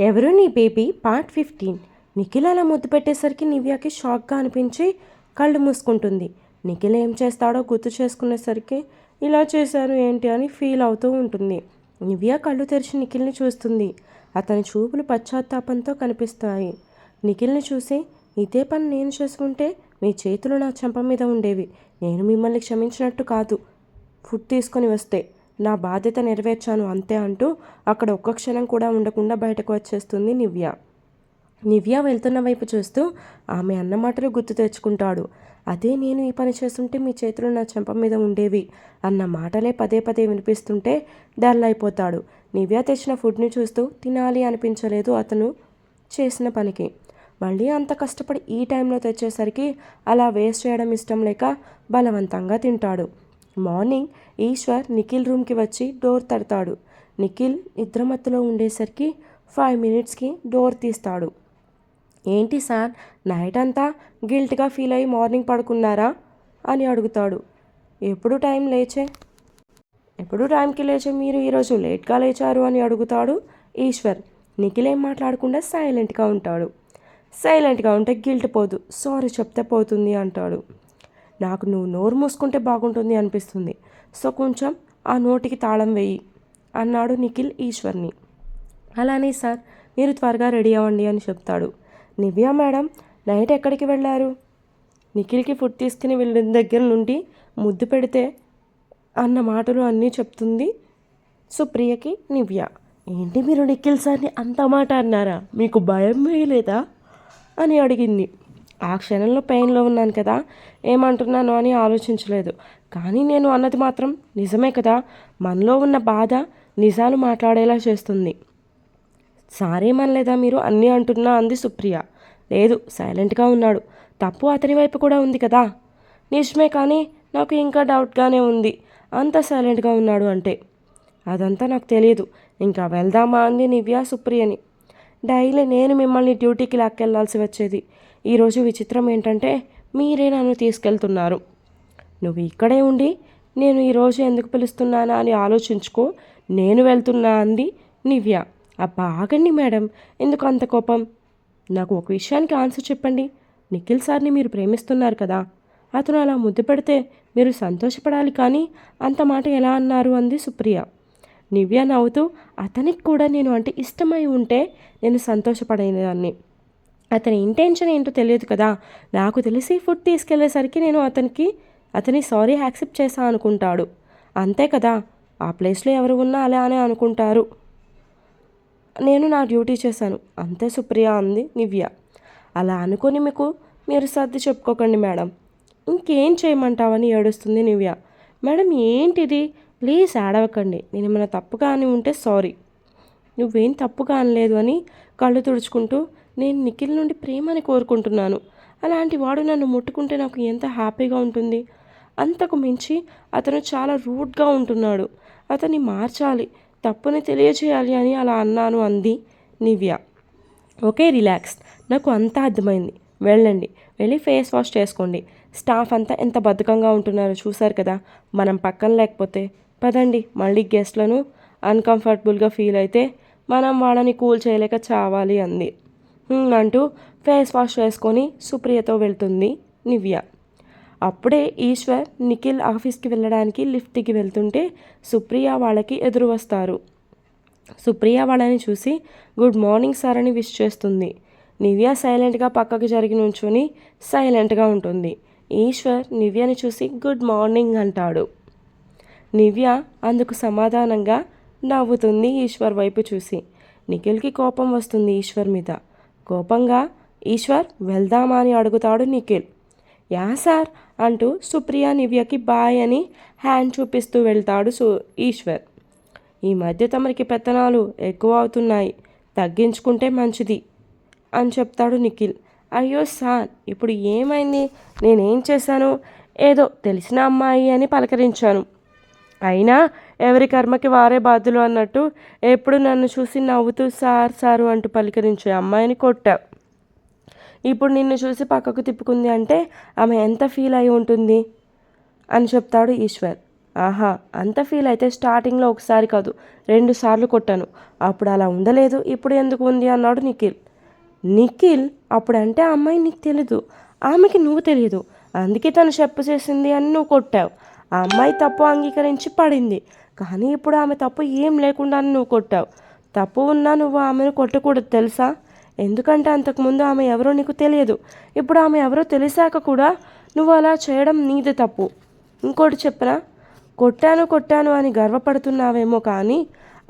ఎవరు నీ baby? Part fifteen. Nikhil అలా ముద్దు పెట్టేసరికి నివ్యాకి షాక్గా అనిపించి కళ్ళు మూసుకుంటుంది. నిఖిల్ ఏం చేస్తాడో గుర్తు చేసుకునేసరికి ఇలా చేశారు ఏంటి అని ఫీల్ అవుతూ ఉంటుంది. నివ్య కళ్ళు తెరిచి నిఖిల్ని చూస్తుంది. అతని చూపులు పశ్చాత్తాపంతో కనిపిస్తాయి. నిఖిల్ని చూసి ఇదే పని నేను చేసుకుంటే మీ చేతులు నా చెంప మీద ఉండేవి. నేను మిమ్మల్ని క్షమించినట్టు కాదు. ఫుడ్ తీసుకొని వస్తే. నా బాధ్యత నెరవేర్చాను అంతే అంటూ అక్కడ ఒక్క క్షణం కూడా ఉండకుండా బయటకు వచ్చేస్తుంది నివ్య. నివ్య వెళ్తున్న వైపు చూస్తూ ఆమె అన్న మాటలు గుర్తు తెచ్చుకుంటాడు. అదే నేను ఈ పని చేస్తుంటే మీ చేతులు నా చెంప మీద ఉండేవి అన్న మాటలే పదే పదే వినిపిస్తుంటే డల్లైపోతాడు. అయిపోతాడు నివ్య తెచ్చిన ఫుడ్ని చూస్తూ తినాలి అనిపించలేదు అతను చేసిన పనికి. మళ్ళీ అంత కష్టపడి ఈ టైంలో తెచ్చేసరికి అలా వేస్ట్ చేయడం ఇష్టం లేక బలవంతంగా తింటాడు. మార్నింగ్ ఈశ్వర్ నిఖిల్ రూమ్కి వచ్చి డోర్ తడతాడు. నిఖిల్ నిద్రమత్తులో ఉండేసరికి ఫైవ్ మినిట్స్కి డోర్ తీస్తాడు. ఏంటి సార్ నైట్ అంతా గిల్ట్గా ఫీల్ అయ్యి మార్నింగ్ పడుకున్నారా? అని అడుగుతాడు. ఎప్పుడు టైం లేచే? ఎప్పుడు టైంకి లేచే మీరు ఈరోజు లేట్గా లేచారు? అని అడుగుతాడు ఈశ్వర్. నిఖిల్ ఏం మాట్లాడకుండా సైలెంట్గా ఉంటాడు. సైలెంట్గా ఉంటే గిల్ట్ పోదు. సారీ చెప్తే పోతుంది అంటాడు. నాకు నువ్వు నోరు మూసుకుంటే బాగుంటుంది అనిపిస్తుంది. సో కొంచెం ఆ నోటికి తాళం వేయి అన్నాడు నిఖిల్ ఈశ్వర్ని. అలానే సార్ మీరు త్వరగా రెడీ అవ్వండి అని చెప్తాడు. నివ్యా మేడం నైట్ ఎక్కడికి వెళ్ళారు? నిఖిల్కి ఫుడ్ తీసుకుని వెళ్ళిన దగ్గర నుండి ముద్దు పెడితే అన్న మాటలు అన్నీ చెప్తుంది సుప్రియకి నివ్య ఏంటి మీరు నిఖిల్ సార్ని అంత మాట అన్నారా? మీకు భయం వేయలేదా? అని అడిగింది. ఆ క్షణంలో పెయిన్లో ఉన్నాను కదా ఏమంటున్నాను అని ఆలోచించలేదు. కానీ నేను అన్నది మాత్రం నిజమే కదా మనలో ఉన్న బాధ నిజాలు మాట్లాడేలా చేస్తుంది. సారేమనలేదా మీరు? అన్నీ అంటున్నా అంది సుప్రియ. లేదు సైలెంట్గా ఉన్నాడు. తప్పు అతని వైపు కూడా ఉంది కదా. నిజమే కానీ నాకు ఇంకా డౌట్గానే ఉంది. అంత సైలెంట్గా ఉన్నాడు అంటే. అదంతా నాకు తెలియదు ఇంకా వెళ్దామా? అంది నివ్య సుప్రియని. డైలీ నేను మిమ్మల్ని డ్యూటీకి లాక్కెళ్ళాల్సి వచ్చేది. ఈరోజు విచిత్రం ఏంటంటే మీరే నన్ను తీసుకెళ్తున్నారు. నువ్వు ఇక్కడే ఉండి నేను ఈరోజు ఎందుకు పిలుస్తున్నానా అని ఆలోచించుకో. నేను వెళ్తున్నా అంది నివ్య అబ్బా ఆగండి మేడం ఎందుకు అంత కోపం? నాకు ఒక విషయానికి ఆన్సర్ చెప్పండి. నిఖిల్ సార్ని మీరు ప్రేమిస్తున్నారు కదా. అతను అలా ముద్దు పెడితే మీరు సంతోషపడాలి కానీ అంత మాట ఎలా అన్నారు అంది సుప్రియ. నివ్య నవ్వుతూ అతనికి కూడా నేను అంటే ఇష్టమై ఉంటే నేను సంతోషపడేదాన్ని. అతని ఇంటెన్షన్ ఏంటో తెలియదు కదా. నాకు తెలిసి ఫుడ్ తీసుకెళ్ళేసరికి నేను అతనికి అతని సారీ యాక్సెప్ట్ చేశా అనుకుంటాడు. అంతే కదా ఆ ప్లేస్లో ఎవరు ఉన్నా అలానే అనుకుంటారు. నేను నా డ్యూటీ చేశాను. అంతే సుప్రియ అంది నివ్య. అలా అనుకొని మీకు మీరు సర్ది చెప్పుకోకండి మేడం. ఇంకేం చేయమంటావని ఏడుస్తుంది నివ్య. మేడం ఏంటిది? ప్లీజ్ ఆడవకండి నేను ఏమైనా తప్పుగా అని ఉంటే సారీ నువ్వేం తప్పుగా అనలేదు అని కళ్ళు తుడుచుకుంటూ నేను నిఖిల్ నుండి ప్రేమని కోరుకుంటున్నాను. అలాంటి వాడు నన్ను ముట్టుకుంటే నాకు ఎంత హ్యాపీగా ఉంటుంది? అంతకు మించి అతను చాలా రూడ్గా ఉంటున్నాడు. అతన్ని మార్చాలి. తప్పుని తెలియచేయాలి అని అలా అన్నాను అంది నివ్య. Okay relax. నాకు అంతా అర్థమైంది. వెళ్ళండి. వెళ్ళి ఫేస్ వాష్ చేసుకోండి. స్టాఫ్ అంతా ఎంత బద్ధకంగా ఉంటున్నారో చూశారు కదా? మనం పక్కన లేకపోతే? పదండి. మళ్ళీ గెస్ట్లను అన్కంఫర్టబుల్గా ఫీల్ అయితే మనం వాళ్ళని కూల్ చేయలేక చావాలి అంది. అంటూ ఫేస్ వాష్ చేసుకొని సుప్రియతో వెళ్తుంది నివ్య. అప్పుడే ఈశ్వర్ నిఖిల్ ఆఫీస్కి వెళ్ళడానికి లిఫ్ట్కి వెళ్తుంటే సుప్రియ వాళ్ళకి ఎదురు వస్తారు. సుప్రియ వాళ్ళని చూసి గుడ్ మార్నింగ్ సార్ అని విష్ చేస్తుంది. నివ్య సైలెంట్గా పక్కకు జరిగి నుంచుని సైలెంట్గా ఉంటుంది. ఈశ్వర్ నివ్యని చూసి గుడ్ మార్నింగ్ అంటాడు. నివ్య అందుకు సమాధానంగా నవ్వుతుంది ఈశ్వర్ వైపు చూసి. నిఖిల్కి కోపం వస్తుంది ఈశ్వర్ మీద. కోపంగా ఈశ్వర్ వెళ్దామా అని అడుగుతాడు నిఖిల్. యా సార్ అంటూ సుప్రియ నివ్యకి బాయ్ అని హ్యాండ్ చూపిస్తూ వెళ్తాడు సు ఈశ్వర్. ఈ మధ్య తమరికి పెత్తనాలు ఎక్కువ అవుతున్నాయి. తగ్గించుకుంటే మంచిది అని చెప్తాడు నిఖిల్. అయ్యో సార్ ఇప్పుడు ఏమైంది? నేనేం చేశాను? ఏదో తెలిసిన అమ్మాయి అని పలకరించాను. అయినా ఎవరి కర్మకి వారే బాధ్యులు అన్నట్టు ఎప్పుడు నన్ను చూసి నవ్వుతూ సార్ సారు అంటూ పలకరించే అమ్మాయిని కొట్టా ఇప్పుడు నిన్ను చూసి పక్కకు తిప్పుకుంది అంటే ఆమె ఎంత ఫీల్ అయి ఉంటుంది? అని చెప్తాడు ఈశ్వర్. ఆహా అంత ఫీల్ అయితే స్టార్టింగ్లో ఒకసారి కాదు రెండు సార్లు కొట్టాను. అప్పుడు అలా ఉండలేదు ఇప్పుడు ఎందుకు ఉంది అన్నాడు నిఖిల్. నిఖిల్ అప్పుడంటే ఆ అమ్మాయి నీకు తెలీదు ఆమెకి నువ్వు తెలియదు అందుకే తను చెప్పు చేసింది అని నువ్వు కొట్టావు. ఆ అమ్మాయి తప్పు అంగీకరించి పడింది. కానీ ఇప్పుడు ఆమె తప్పు ఏం లేకుండా నువ్వు కొట్టావు. తప్పు ఉన్నా నువ్వు ఆమెను కొట్టకూడదు తెలుసా? ఎందుకంటే అంతకుముందు ఆమె ఎవరో నీకు తెలియదు. ఇప్పుడు ఆమె ఎవరో తెలిసాక కూడా నువ్వు అలా చేయడం నీది తప్పు. ఇంకోటి చెప్పనా? కొట్టాను కొట్టాను అని గర్వపడుతున్నావేమో కానీ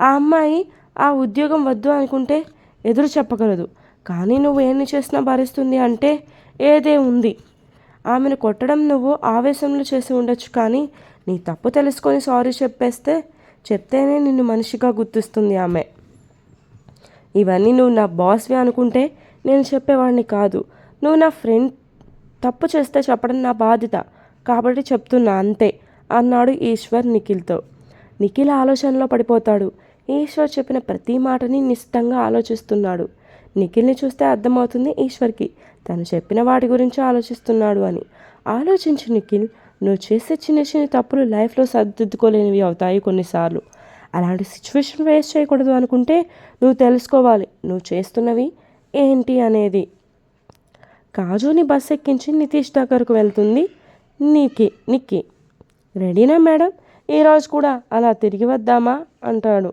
ఆ అమ్మాయి ఆ ఉద్యోగం వద్దు అనుకుంటే ఎదురు చెప్పగలదు. కానీ నువ్వు ఏమి చేసినా భరిస్తుంది అంటే ఏదే ఉంది. ఆమెను కొట్టడం నువ్వు ఆవేశంలో చేసి ఉండొచ్చు కానీ నీ తప్పు తెలుసుకొని సారీ చెప్పేస్తే చెప్తేనే నిన్ను మనిషిగా గుర్తిస్తుంది ఆమె. ఇవన్నీ నువ్వు నా బాస్వి అనుకుంటే నేను చెప్పేవాడిని కాదు. నువ్వు నా ఫ్రెండ్ తప్పు చేస్తే చెప్పడం నా బాధ్యత. కాబట్టి చెప్తున్నా అంతే అన్నాడు ఈశ్వర్ నిఖిల్తో. నిఖిల్ ఆలోచనలో పడిపోతాడు. ఈశ్వర్ చెప్పిన ప్రతి మాటని నిశ్చితంగా ఆలోచిస్తున్నాడు. నిఖిల్ని చూస్తే అర్థమవుతుంది ఈశ్వర్కి తను చెప్పిన వాటి గురించి ఆలోచిస్తున్నాడు అని. ఆలోచించి నిఖిల్ నువ్వు చేసే చిన్న చిన్న తప్పులు లైఫ్లో సర్దిద్దుకోలేనివి అవుతాయి కొన్నిసార్లు. అలాంటి సిచ్యువేషన్ వేస్ట్ చేయకూడదు అనుకుంటే నువ్వు తెలుసుకోవాలి నువ్వు చేస్తున్నవి ఏంటి అనేది. కాజుని బస్ ఎక్కించి నితీష్ దగ్గరకు వెళ్తుంది. నీకి నిక్కి రెడీనా మేడం? ఈరోజు కూడా అలా తిరిగి వద్దామా? అంటాడు.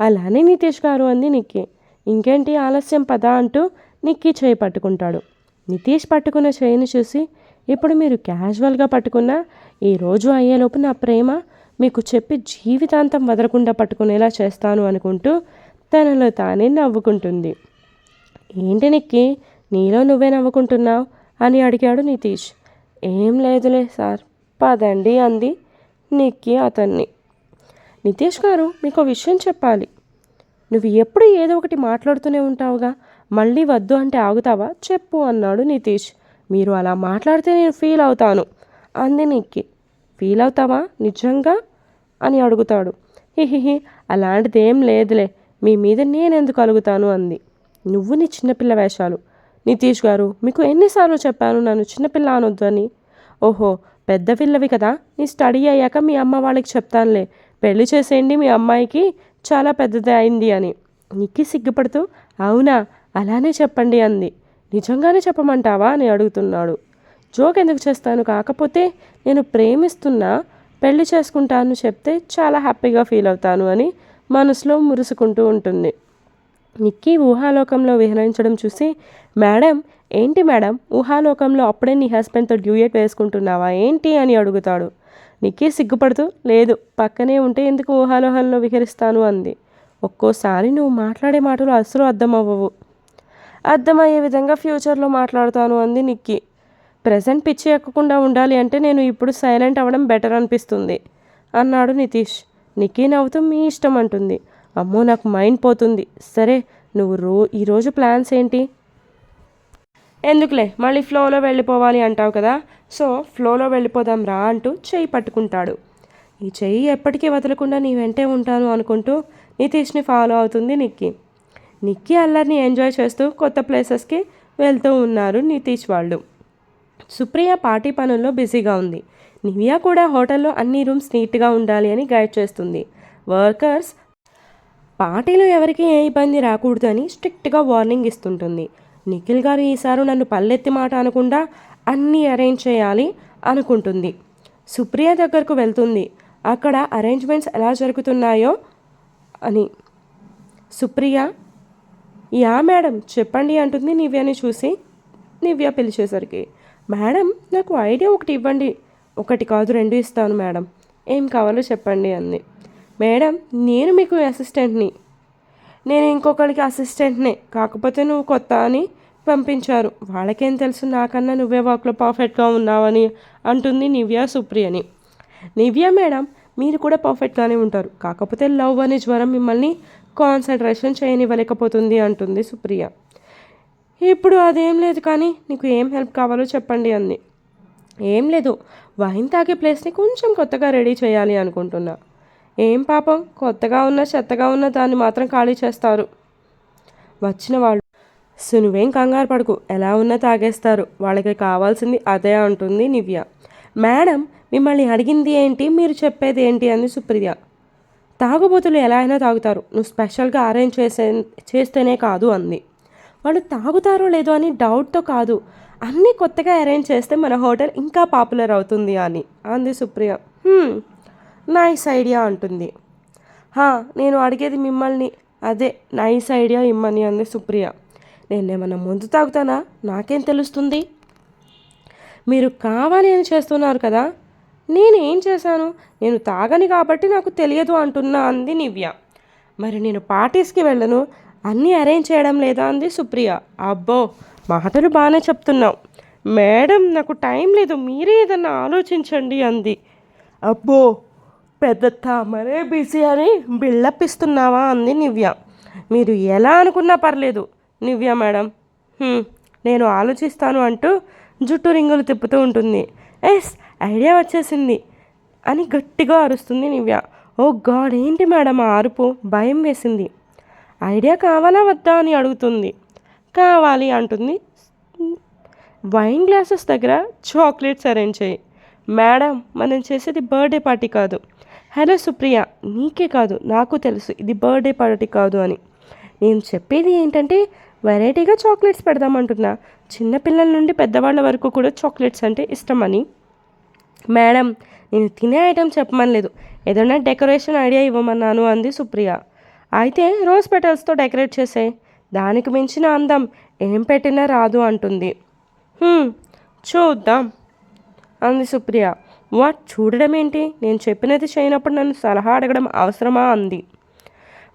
అలానే నితీష్ గారు అంది నిక్కి. ఇంకేంటి ఆలస్యం పదా అంటూ నిక్కి చేయి పట్టుకుంటాడు. నితీష్ పట్టుకున్న చేయిని చూసి ఇప్పుడు మీరు క్యాజువల్గా పట్టుకున్న ఈ రోజు అయ్యేలోపు నా ప్రేమ మీకు చెప్పి జీవితాంతం వదలకుండా పట్టుకునేలా చేస్తాను అనుకుంటూ తనలో తానే నవ్వుకుంటుంది. ఏంటి నిక్కి నీలో నువ్వే నవ్వుకుంటున్నావు? అని అడిగాడు నితీష్. ఏం లేదులే సార్ పదండి అంది నిక్కి అతన్ని. నితీష్ గారు మీకు విషయం చెప్పాలి. నువ్వు ఎప్పుడు ఏదో ఒకటి మాట్లాడుతూనే ఉంటావుగా మళ్ళీ వద్దు అంటే ఆగుతావా? చెప్పు అన్నాడు నితీష్. మీరు అలా మాట్లాడితే నేను ఫీల్ అవుతాను. అంది నిక్కి. ఫీల్ అవుతావా? నిజంగా? అని అడుగుతాడు. హిహిహి అలాంటిది ఏం లేదులే. మీ మీద నేనెందుకు అలుగుతాను? అంది. నువ్వు నీ చిన్నపిల్ల వేషాలు. నితీష్ గారు మీకు ఎన్నిసార్లు చెప్పాను నన్ను చిన్నపిల్ల అనొద్దు అని? ఓహో పెద్ద పిల్లవి కదా. నీ స్టడీ అయ్యాక మీ అమ్మ వాళ్ళకి చెప్తానులే. పెళ్ళి చేసేయండి మీ అమ్మాయికి. చాలా పెద్దది అయింది అని. నిక్కి సిగ్గుపడుతూ అవునా? అలానే చెప్పండి అంది. నిజంగానే చెప్పమంటావా? అని అడుగుతున్నాడు. జోక్ ఎందుకు చేస్తాను? కాకపోతే నేను ప్రేమిస్తున్నా పెళ్ళి చేసుకుంటాను చెప్తే చాలా హ్యాపీగా ఫీల్ అవుతాను అని మనసులో మురుసుకుంటూ ఉంటుంది. నిక్కీ ఊహాలోకంలో విహరించడం చూసి మేడం ఏంటి మేడం? ఊహాలోకంలో అప్పుడే నీ హస్బెండ్తో డ్యూయట్ వేసుకుంటున్నావా? ఏంటి? అని అడుగుతాడు. నిక్కీ సిగ్గుపడుతూ లేదు పక్కనే ఉంటే ఎందుకు ఊహాలోహంలో విహరిస్తాను? అంది. ఒక్కోసారి నువ్వు మాట్లాడే మాటలు అసలు అర్థమవ్వవు. అర్థమయ్యే విధంగా ఫ్యూచర్లో మాట్లాడతాను అంది నిక్కి. ప్రజెంట్ పిచ్చి ఎక్కకుండా ఉండాలి అంటే నేను ఇప్పుడు సైలెంట్ అవ్వడం బెటర్ అనిపిస్తుంది అన్నాడు నితీష్. నిక్కీ నవ్వుతూ మీ ఇష్టం అంటుంది. అమ్మో నాకు మైండ్ పోతుంది. సరే నువ్వు రో ఈరోజు ప్లాన్స్ ఏంటి? ఎందుకులే మళ్ళీ ఫ్లోలో వెళ్ళిపోవాలి అంటావు కదా. సో ఫ్లోలో వెళ్ళిపోదాం రా అంటూ చెయ్యి పట్టుకుంటాడు. ఈ చెయ్యి ఎప్పటికీ వదలకుండా నీ వెంటే ఉంటాను అనుకుంటూ నితీష్ని ఫాలో అవుతుంది నిక్కి. నిక్కీ అల్లరిని ఎంజాయ్ చేస్తూ కొత్త ప్లేసెస్కి వెళ్తూ ఉన్నారు నితీష్ వాళ్ళు. సుప్రియ పార్టీ పనుల్లో బిజీగా ఉంది. నివియా కూడా హోటల్లో అన్ని రూమ్స్ నీట్గా ఉండాలి అని గైడ్ చేస్తుంది. వర్కర్స్ పార్టీలో ఎవరికి ఏ ఇబ్బంది రాకూడదు అని స్ట్రిక్ట్గా వార్నింగ్ ఇస్తుంటుంది. నిఖిల్ గారు ఈసారి నన్ను పల్లెత్తి మాట అనకుండా అన్నీ అరేంజ్ చేయాలి అనుకుంటుంది. సుప్రియ దగ్గరకు వెళ్తుంది. అక్కడ అరేంజ్మెంట్స్ ఎలా జరుగుతున్నాయో అని. Supriya yeah madam. చెప్పండి అంటుంది నివ్యని చూసి నివ్య పిలిచేసరికి మేడం నాకు ఐడియా ఒకటి ఇవ్వండి. ఒకటి కాదు రెండు ఇస్తాను మేడం. ఏం కావాలో చెప్పండి అంది. మేడం నేను మీకు అసిస్టెంట్ని నేను ఇంకొకరికి అసిస్టెంట్నే కాకపోతే నువ్వు కొత్త అని పంపించారు. వాళ్ళకేం తెలుసు నాకన్నా నువ్వే వర్క్లో పర్ఫెక్ట్గా ఉన్నావని అంటుంది నివ్య సుప్రియని. నివ్య మేడం మీరు కూడా పర్ఫెక్ట్గానే ఉంటారు. కాకపోతే లవ్ అనే జ్వరం మిమ్మల్ని కాన్సన్ట్రేషన్ చేయనివ్వలేకపోతుంది అంటుంది సుప్రియ. ఇప్పుడు అదేం లేదు కానీ నీకు ఏం హెల్ప్ కావాలో చెప్పండి అంది. ఏం లేదు వైన్ తాగే ప్లేస్ని కొంచెం కొత్తగా రెడీ చేయాలి అనుకుంటున్నా. ఏం పాపం కొత్తగా ఉన్న చెత్తగా ఉన్న దాన్ని మాత్రం ఖాళీ చేస్తారు. వచ్చిన వాళ్ళు సో నువ్వేం కంగారు పడుకు ఎలా ఉన్నా తాగేస్తారు వాళ్ళకి కావాల్సింది అదే అంటుంది నివ్య మేడం మిమ్మల్ని అడిగింది ఏంటి మీరు చెప్పేది ఏంటి అంది సుప్రియ. తాగుబోతులు ఎలా అయినా తాగుతారు. నువ్వు స్పెషల్గా అరేంజ్ చేసే చేస్తేనే కాదు అంది. వాళ్ళు తాగుతారో లేదో అని డౌట్తో కాదు. అన్నీ కొత్తగా అరేంజ్ చేస్తే మన హోటల్ ఇంకా పాపులర్ అవుతుంది అని అంది సుప్రియ. నైస్ ఐడియా అంటుంది. హా నేను అడిగేది మిమ్మల్ని అదే నైస్ ఐడియా ఇమ్మని అంది సుప్రియ. నేనేమన్నా ముందు తాగుతానా? నాకేం తెలుస్తుంది? మీరు కావాలి అని చేస్తున్నారు కదా? నేనేం చేశాను? నేను తాగని కాబట్టి నాకు తెలియదు అంటున్నా అంది నివ్య. మరి నేను పార్టీస్కి వెళ్ళను. అన్నీ అరేంజ్ చేయడం లేదా అంది సుప్రియ. అబ్బో! మాటలు బాగానే చెప్తున్నావు. మేడం నాకు టైం లేదు. మీరే ఏదన్నా ఆలోచించండి అంది. అబ్బో! పెద్ద తామరే బిజీ అని బిల్డప్ ఇస్తున్నావా అంది నివ్య. మీరు ఎలా అనుకున్నా పర్లేదు. నివ్య మేడం నేను ఆలోచిస్తాను అంటూ జుట్టు రింగులు తిప్పుతూ ఉంటుంది. ఎస్ ఐడియా వచ్చేసింది. అని గట్టిగా అరుస్తుంది నివ్య ఓ గాడ్ ఏంటి మేడం ఆ అరుపు? భయం వేసింది. ఐడియా కావాలా వద్దా అని అడుగుతుంది. కావాలి అంటుంది. వైన్ గ్లాసెస్ దగ్గర చాక్లెట్స్ అరేంజ్ చేయి. మేడం మనం చేసేది బర్త్డే పార్టీ కాదు. హలో సుప్రియ నీకే కాదు నాకు తెలుసు ఇది బర్త్డే పార్టీ కాదు అని. నేను చెప్పేది ఏంటంటే వెరైటీగా చాక్లెట్స్ పెడదామంటున్నా చిన్నపిల్లల నుండి పెద్దవాళ్ళ వరకు కూడా చాక్లెట్స్ అంటే ఇష్టమని. మేడం నేను తినే ఐటెం చెప్పమనలేదు ఏదైనా డెకరేషన్ ఐడియా ఇవ్వమన్నాను అంది సుప్రియ. అయితే రోజ్ పెటల్స్తో డెకరేట్ చేసే. దానికి మించిన అందం ఏం పెట్టినా రాదు అంటుంది. చూద్దాం అంది సుప్రియ. వాట్? చూడడం ఏంటి? నేను చెప్పినది చేయనప్పుడు నన్ను సలహా అడగడం అవసరమా? అంది.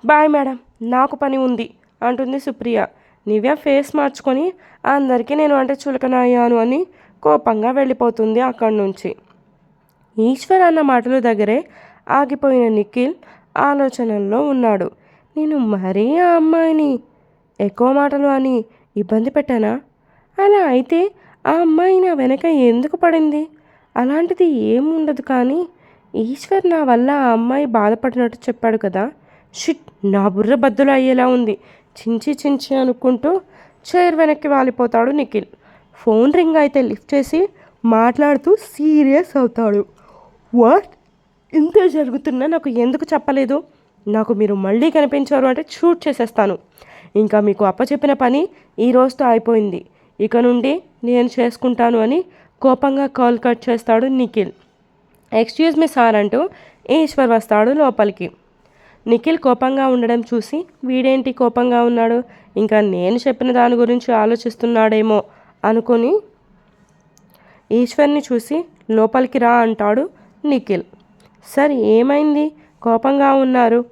బాయ్ మేడం నాకు పని ఉంది అంటుంది సుప్రియ. నివ్య ఫేస్ మార్చుకొని అందరికీ నేను అంటే చులకన అయ్యాను అని కోపంగా వెళ్ళిపోతుంది అక్కడి నుంచి. ఈశ్వర్ అన్న మాటల దగ్గరే ఆగిపోయిన నిఖిల్ ఆలోచనల్లో ఉన్నాడు. నేను మరీ ఆ అమ్మాయిని ఎక్కువ మాటలు అని ఇబ్బంది పెట్టానా? అలా అయితే ఆ అమ్మాయి నా వెనక ఎందుకు పడింది? అలాంటిది ఏముండదు కానీ ఈశ్వర్ నా వల్ల ఆ అమ్మాయి బాధపడినట్టు చెప్పాడు కదా. షిట్ నా బుర్ర బద్దలు అయ్యేలా ఉంది. చించి చించి అనుకుంటూ చైర్ వెనక్కి వాలిపోతాడు నిఖిల్. ఫోన్ రింగ్ అయితే లిఫ్ట్ చేసి మాట్లాడుతూ సీరియస్ అవుతాడు. వాట్? ఇంత జరుగుతున్నా నాకు ఎందుకు చెప్పలేదు? నాకు మీరు మళ్ళీ కనిపించారు అంటే షూట్ చేసేస్తాను. ఇంకా మీకు అప్పచెప్పిన పని ఈ రోజుతో అయిపోయింది. ఇక నుండి నేను చేసుకుంటాను అని కోపంగా కాల్ కట్ చేస్తాడు నిఖిల్. ఎక్స్క్యూజ్ మీ సార్ అంటూ ఈశ్వర్ వస్తాడు లోపలికి. నిఖిల్ కోపంగా ఉండడం చూసి వీడేంటి కోపంగా ఉన్నాడు? ఇంకా నేను చెప్పిన దాని గురించి ఆలోచిస్తున్నాడేమో అనుకొని ఈశ్వర్ని చూసి లోపలికి రా అంటాడు నిఖిల్. సార్ ఏమైంది? కోపంగా ఉన్నారు.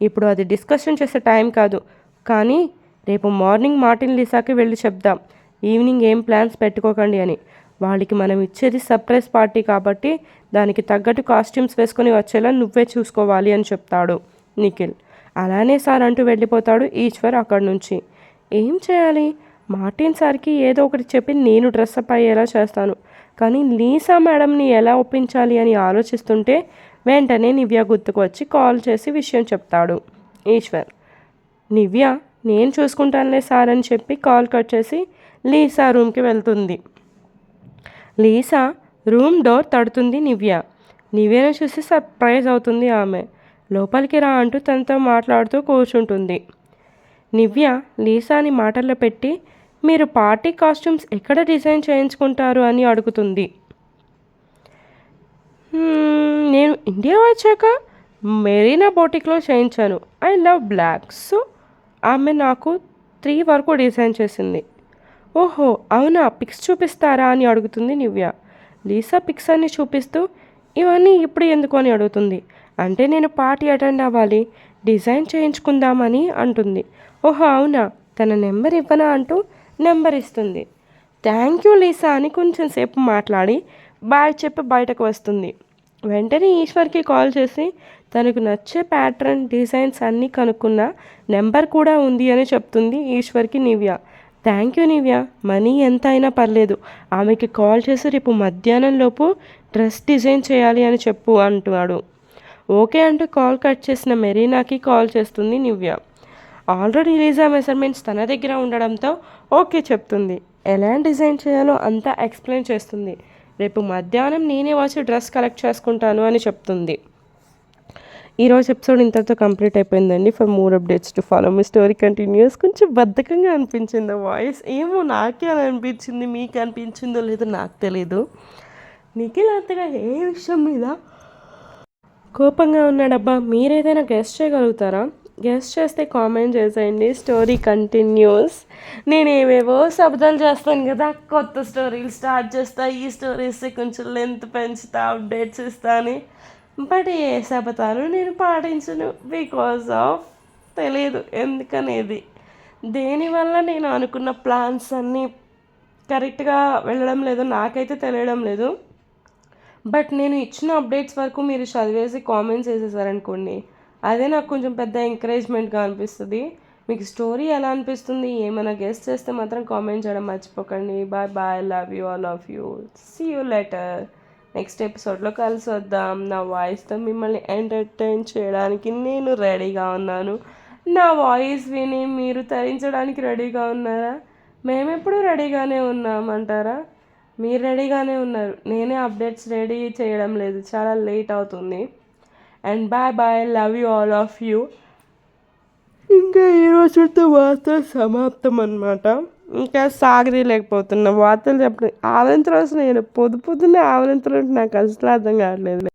ఇప్పుడు అది డిస్కషన్ చేసే టైం కాదు. కానీ రేపు మార్నింగ్ మార్టిన్ లిసాకి వెళ్ళి చెప్దాం. ఈవినింగ్ ఏం ప్లాన్స్ పెట్టుకోకండి అని. వాళ్ళకి మనం ఇచ్చేది సర్ప్రైజ్ పార్టీ కాబట్టి దానికి తగ్గట్టు కాస్ట్యూమ్స్ వేసుకొని వచ్చేలా నువ్వే చూసుకోవాలి అని చెప్తాడు. నిఖిల్. అలానే సార్ అంటూ వెళ్ళిపోతాడు ఈశ్వర్ అక్కడి నుంచి. ఏం చేయాలి? మార్టిన్ సార్కి ఏదో ఒకటి చెప్పి నేను డ్రెస్అప్ అయ్యేలా చేస్తాను. కానీ లీసా మేడంని ఎలా ఒప్పించాలి అని ఆలోచిస్తుంటే వెంటనే నివ్య గుర్తుకు వచ్చి కాల్ చేసి విషయం చెప్తాడు ఈశ్వర్. నివ్య నేను చూసుకుంటానులే సార్ అని చెప్పి కాల్ కట్ చేసి లీసా రూమ్కి వెళ్తుంది. లీసా రూమ్ డోర్ తడుతుంది నివ్య. నివ్యను చూసి సర్ప్రైజ్ అవుతుంది ఆమె. లోపలికి రా అంటూ తనతో మాట్లాడుతూ కూర్చుంటుంది. నివ్య లీసాని మాటల్లో పెట్టి మీరు పార్టీ కాస్ట్యూమ్స్ ఎక్కడ డిజైన్ చేయించుకుంటారు అని అడుగుతుంది. నేను ఇండియా వచ్చాక మెరీనా బోటిక్లో చేయించాను. ఐ లవ్ బ్లాక్ సో ఆమె నాకు త్రీ వరకు డిజైన్ చేసింది. ఓహో అవునా? పిక్స్ చూపిస్తారా? అని అడుగుతుంది నివ్య లీసా పిక్స్ అన్ని చూపిస్తూ ఇవన్నీ ఇప్పుడు ఎందుకు? అని అడుగుతుంది. అంటే నేను పార్టీ అటెండ్ అవ్వాలి డిజైన్ చేయించుకుందామని అంటుంది. ఓహో అవునా? తన నెంబర్ ఇవ్వనా అంటూ నెంబర్ ఇస్తుంది. థ్యాంక్ యూ లీసా అని కొంచెం సేపు మాట్లాడి బాయ్ చెప్పి బయటకు వస్తుంది. వెంటనే ఈశ్వర్కి కాల్ చేసి తనకు నచ్చే ప్యాటర్న్ డిజైన్స్ అన్నీ కనుక్కున్న నెంబర్ కూడా ఉంది అని చెప్తుంది ఈశ్వర్కి Nivya. Thank you Nivya money ఎంత అయినా పర్లేదు. ఆమెకి కాల్ చేసి రేపు మధ్యాహ్నం లోపు డ్రెస్ డిజైన్ చేయాలి అని చెప్పు అంటున్నాడు. ఓకే అంటూ కాల్ కట్ చేసిన మెరీనాకి కాల్ చేస్తుంది నివ్య. ఆల్రెడీ లీజా మెజర్మెంట్స్ తన దగ్గర ఉండడంతో ఓకే చెప్తుంది. ఎలా డిజైన్ చేయాలో అంతా ఎక్స్ప్లెయిన్ చేస్తుంది. రేపు మధ్యాహ్నం నేనే వచ్చి డ్రెస్ కలెక్ట్ చేసుకుంటాను అని చెప్తుంది. ఈరోజు ఎపిసోడ్ ఇంతతో కంప్లీట్ అయిపోయిందండి. For more updates to follow me story continues. కొంచెం బద్ధకంగా అనిపించింది వాయిస్. ఏమో నాకే అని అనిపించింది మీకు అనిపించిందో లేదో నాకు తెలీదు. నిఖిల్ అంతగా ఏ విషయం మీద కోపంగా ఉన్నాడబ్బా మీరేదైనా గెస్ట్ చేయగలుగుతారా? గెస్ట్ చేస్తే కామెంట్ చేసేయండి స్టోరీ కంటిన్యూస్ నేను ఏవేవో శబ్దాలు చేస్తాను కదా కొత్త స్టోరీలు స్టార్ట్ చేస్తా ఈ స్టోరీస్ కొంచెం లెంత్ పెంచుతా అప్డేట్స్ ఇస్తా అని. బట్ ఏ శబదాలు నేను పాటించను బికాజ్ ఆఫ్ తెలియదు ఎందుకనేది? దేనివల్ల నేను అనుకున్న ప్లాన్స్ అన్నీ కరెక్ట్గా వెళ్ళడం లేదు నాకైతే తెలియడం లేదు. బట్ నేను ఇచ్చిన అప్డేట్స్ వరకు మీరు చదివేసి కామెంట్స్ వేసేసారనుకోండి అదే నాకు కొంచెం పెద్ద ఎంకరేజ్మెంట్గా అనిపిస్తుంది. మీకు స్టోరీ ఎలా అనిపిస్తుంది ఏమైనా గెస్ట్ చేస్తే మాత్రం కామెంట్ చేయడం మర్చిపోకండి. Bye bye love you all of you see you later next ఎపిసోడ్లో కలిసి వద్దాం. నా వాయిస్తో మిమ్మల్ని ఎంటర్టైన్ చేయడానికి నేను రెడీగా ఉన్నాను. నా వాయిస్ విని మీరు తరించడానికి రెడీగా ఉన్నారా? మేమెప్పుడు రెడీగానే ఉన్నామంటారా? మీరు రెడీగానే ఉన్నారు. నేనే అప్డేట్స్ రెడీ చేయడం లేదు. చాలా లేట్ అవుతుంది. And bye bye love you all of you ఇంకా ఈ రోజుతో వార్తలు సమాప్తం అనమాట ఇంకా సాగరీ లేకపోతున్నా వార్తలు చెప్పడం రోజు నేను పొద్దు పొద్దున్నే ఆవలింతలు రోజు నాకు అసలు అర్థం కావట్లేదు.